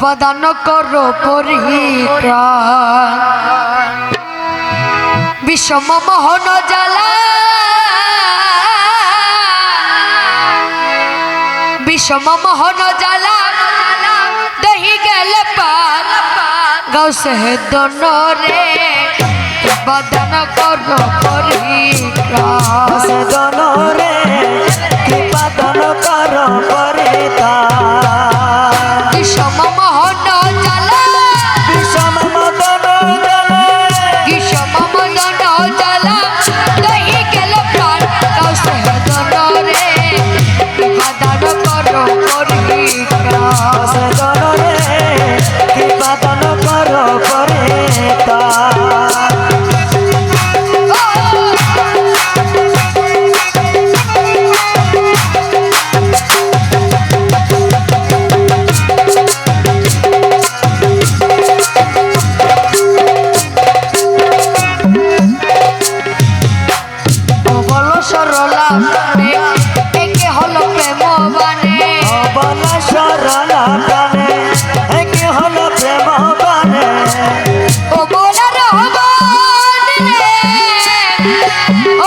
প্রদান করো পরিত্রাণ। বিষম মোহন জ্বালা। বিষম মোহন জ্বালা। দহি গেল পার দন রে প্রদান করো পরিত্রাণ। কৃপা দন কর বিষম জ্বালা একে হলো প্রেম বানে। বল সরলা প্রাণে একে হল প্রেম বানে। ও বোলার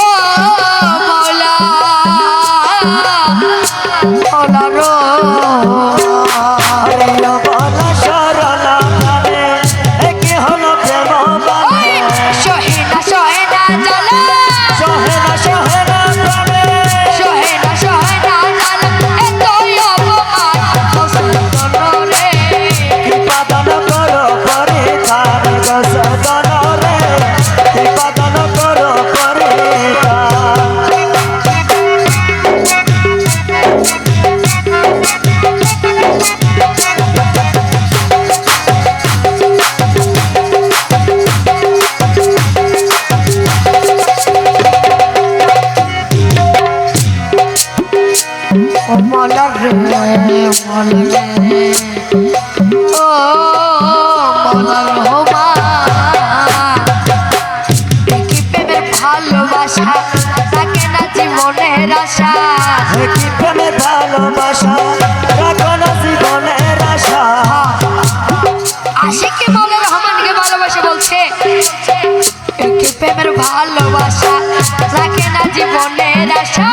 ও মৌলা। মৌলার আরে বল ও মলার রে মলার। রে ও মলার হোমা কি প্রেমের ভালোবাসা তাকে না জীবনের আশা। কি প্রেমে ভালোবাসা রাখো না জীবনের আশা। আশিকি মৌলা রহমানকে ভালোবাসা বলছে কি প্রেমের ভালোবাসা রাখে না জীবনের আশা।